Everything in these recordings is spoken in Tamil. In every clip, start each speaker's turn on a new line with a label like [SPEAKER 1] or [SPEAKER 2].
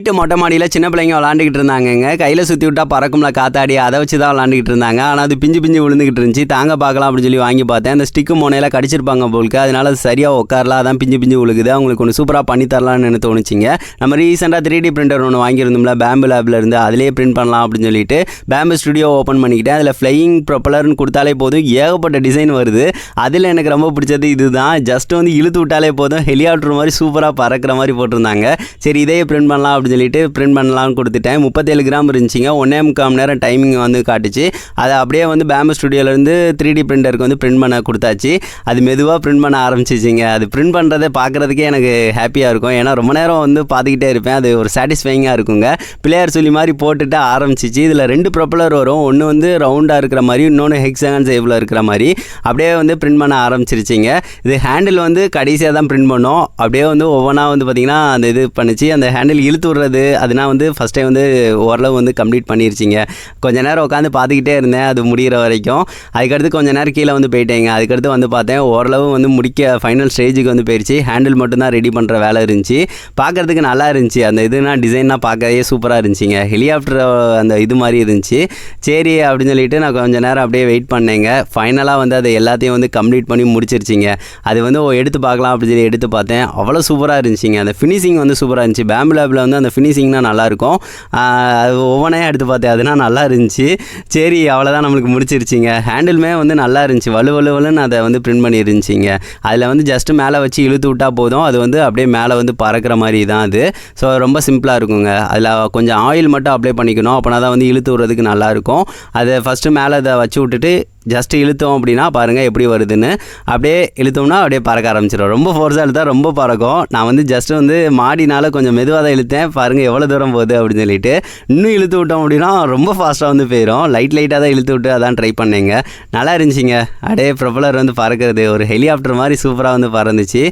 [SPEAKER 1] வீட்டு மொட்டை மாடியில் சின்ன பிள்ளைங்க விளாண்டுக்கிட்டு இருந்தாங்கங்க. கையில் சுற்றி விட்டா பறக்கும்ல காத்தாடி அதை வச்சு தான் விளாண்டுக்கிட்டு இருந்தாங்க. ஆனால் அது பிஞ்சு பிஞ்சு விழுந்துக்கிட்டு இருந்துச்சு. தாங்க பார்க்கலாம் அப்படின்னு சொல்லி வாங்கி பார்த்தேன். அந்த ஸ்டிக்கு மோனையில் கடிச்சிருப்பாங்க போலுக்கு. அதனால அது சரியாக உட்காரல அதான் பிஞ்சு பிஞ்சு விழுகுது. அவங்களுக்கு ஒன்று சூப்பராக பண்ணி தரலாம்னு தோணுச்சிங்க. நம்ம ரீசெண்டாக த்ரீ டி பிரிண்டர் ஒன்று வாங்கியிருந்தோம்ல பேம்பு லேபில் இருந்து. அதிலே பிரிண்ட் பண்ணலாம் அப்படின்னு சொல்லிட்டு பேம்பு ஸ்டுடியோ ஓப்பன் பண்ணிக்கிட்டேன். அதில் ஃப்ளையிங் ப்ரொப்பலர்னு கொடுத்தாலே போதும். ஏகப்பட்ட டிசைன் வருது. அதில் எனக்கு ரொம்ப பிடிச்சது இதுதான். ஜஸ்ட் வந்து இழுத்து விட்டாலே போதும். ஹெலிகாப்டர் மாதிரி சூப்பராக பறக்கிற மாதிரி போட்டிருந்தாங்க. சரி இதே பிரிண்ட் பண்ணலாம் அப்படின்னு சொல்லிட்டு பிரிண்ட் பண்ணலாம்னு கொடுத்துட்டேன். முப்பத்தேழு கிராம் இருந்துச்சுங்க. ஒன்றே முக்கால் நேரம் டைமிங் வந்து காட்டுச்சு. அதை அப்படியே வந்து பேம்பு ஸ்டுடியோலேருந்து த்ரீ டி பிரிண்டருக்கு வந்து பிரிண்ட் பண்ண கொடுத்தாச்சு. அது மெதுவாக பிரிண்ட் பண்ண ஆரம்பிச்சிச்சிங்க. அது பிரிண்ட் பண்ணுறதை பார்க்குறதுக்கே எனக்கு ஹாப்பியாக இருக்கும். ஏன்னா ரொம்ப நேரம் வந்து பார்த்துக்கிட்டே இருப்பேன். அது ஒரு சாட்டிஸ்ஃபைங்காக இருக்குங்க. பிளேயர் சொல்லி மாதிரி போட்டுட்டு ஆரம்பிச்சிச்சு. இதில் ரெண்டு ப்ரொப்பலர் வரும். ஒன்று வந்து ரவுண்டாக இருக்கிற மாதிரி இன்னொன்று ஹெக்ஸாகன் சேஃபில் இருக்கிற மாதிரி. அப்படியே வந்து பிரிண்ட் பண்ண ஆரம்பிச்சிருச்சிங்க. இது ஹேண்டில் வந்து கடைசியாக தான் பிரிண்ட் பண்ணோம். அப்படியே வந்து ஒவ்வொன்றா வந்து பார்த்திங்கன்னா அந்த இது பண்ணுச்சு. அந்த ஹேண்டில் இழுத்து விடுறது அதுனா வந்து ஃபஸ்ட் டைம் வந்து ஓரளவு வந்து கம்ப்ளீட் பண்ணிருச்சிங்க. கொஞ்ச நேரம் உட்காந்து பார்த்துக்கிட்டே இருந்தேன் அது முடிகிற வரைக்கும். அதுக்கடுத்து கொஞ்ச நேரம் கீழே வந்து போயிட்டேங்க. அதுக்கடுத்து வந்து பார்த்தேன் ஓரளவு வந்து முடிக்க ஃபைனல் ஸ்டேஜுக்கு வந்து போயிடுச்சு ஹேண்டில் மட்டும்தான் ரெடி பண்ணுற வேலை இருந்துச்சு. பார்க்குறதுக்கு நல்லா இருந்துச்சு. அந்த இதுனா டிசைன்னா பார்க்கவே சூப்பராக இருந்துச்சுங்க. ஹெலிகாப்டர் அந்த இது மாதிரி இருந்துச்சு. சரி அப்படின்னு சொல்லிட்டு நான் கொஞ்ச நேரம் அப்படியே வெயிட் பண்ணேங்க. ஃபைனலாக வந்து அதை எல்லாத்தையும் வந்து கம்ப்ளீட் பண்ணி முடிச்சிருச்சிங்க. அது வந்து ஓ, எடுத்து பார்க்கலாம் அப்படின்னு சொல்லி எடுத்து பார்த்தேன். அவ்வளோ சூப்பராக இருந்துச்சுங்க. அந்த ஃபினிஷிங் வந்து சூப்பராக இருந்துச்சு. பேம்பு லேபில் வந்து அந்த ஃபினிஷிங்னா நல்லாயிருக்கும். அது ஒவ்வொன்றையும் எடுத்து பார்த்தேன். அதுனா நல்லா இருந்துச்சு சரி அவ்வளோதான் நம்மளுக்கு முடிச்சிருச்சிங்க. ஹேண்டிலுமே வந்து நல்லா இருந்துச்சு வலு வலுவலுன்னு அதை வந்து பிரிண்ட் பண்ணி இருந்துச்சிங்க அதில் வந்து ஜஸ்ட்டு மேலே வச்சு இழுத்து விட்டால் போதும். அது வந்து அப்படியே மேலே வந்து பறக்கிற மாதிரி தான் அது. ஸோ ரொம்ப சிம்பிளாக இருக்குங்க. அதில் கொஞ்சம் ஆயில் மட்டும் அப்ளை பண்ணிக்கணும். அப்போனா தான் வந்து இழுத்து விட்றதுக்கு நல்லாயிருக்கும். அதை ஃபஸ்ட்டு மேலே அதை வச்சு விட்டுட்டு ஜஸ்ட் இழுத்தோம் அப்படின்னா பாருங்கள் எப்படி வருதுன்னு. அப்படியே இழுத்தோம்னா அப்படியே பறக்க ஆரம்பிச்சிடும் ரொம்ப ஃபோர்ஸாக இழுத்தா ரொம்ப பறக்கும். நான் வந்து ஜஸ்ட் வந்து மாடினால கொஞ்சம் மெதுவாக தான் இழுத்தேன். பாருங்கள் எவ்வளோ தூரம் போகுது அப்படின்னு சொல்லிட்டு. இன்னும் இழுத்து விட்டோம் அப்படின்னா ரொம்ப ஃபாஸ்ட்டாக வந்து போயிடும் லைட் லைட்டாக தான் இழுத்து விட்டு அதான் ட்ரை பண்ணேங்க. நல்லா இருந்துச்சிங்க. அப்படியே ப்ரொப்பலர் வந்து பறக்கிறது. ஒரு ஹெலிகாப்டர் மாதிரி சூப்பராக வந்து பறந்துச்சு.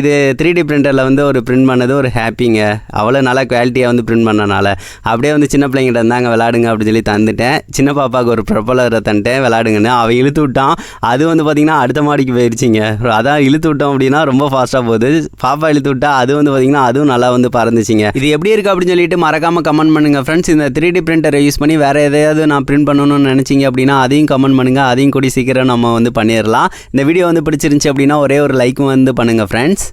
[SPEAKER 1] இது த்ரீ டி பிரிண்டரில் வந்து ஒரு பிரிண்ட் பண்ணது ஒரு ஹாப்பிங்க அவ்வளோ நல்லா குவாலிட்டியாக வந்து பிரிண்ட் பண்ணனால. அப்படியே வந்து சின்ன பிள்ளைங்கிட்ட இருந்தாங்க விளாடுங்க அப்படின்னு சொல்லி தந்துட்டேன். சின்ன பாப்பாவுக்கு ஒரு ப்ரொப்பலரை தந்துட்டேன். விளாடுங்க விளாடுங்கன்னு அவன் இழுத்து விட்டான். அது வந்து பார்த்திங்கன்னா அடுத்த மாடிக்கு போயிடுச்சிங்க அதான் இழுத்து விட்டோம் அப்படின்னா ரொம்ப ஃபாஸ்ட்டாக போகுது. பாப்பா இழுத்து விட்டா அது வந்து பார்த்திங்கன்னா அதுவும் நல்லா வந்து பறந்துச்சிங்க. இது எப்படி இருக்குது அப்படின்னு சொல்லிட்டு மறக்காமல் கமெண்ட் பண்ணுங்கள் ஃப்ரெண்ட்ஸ் இந்த த்ரீ டி பிரிண்டரை யூஸ் பண்ணி வேறு எதையாவது நான் பிரிண்ட் பண்ணணும்னு நினச்சிங்க அப்படின்னா அதையும் கமெண்ட் பண்ணுங்கள் அதையும் கூடி சீக்கிரம் நம்ம வந்து பண்ணிடலாம். இந்த வீடியோ வந்து பிடிச்சிருந்துச்சி அப்படின்னா ஒரே ஒரு லைக்கும் வந்து பண்ணுங்கள் ஃப்ரெண்ட்ஸ்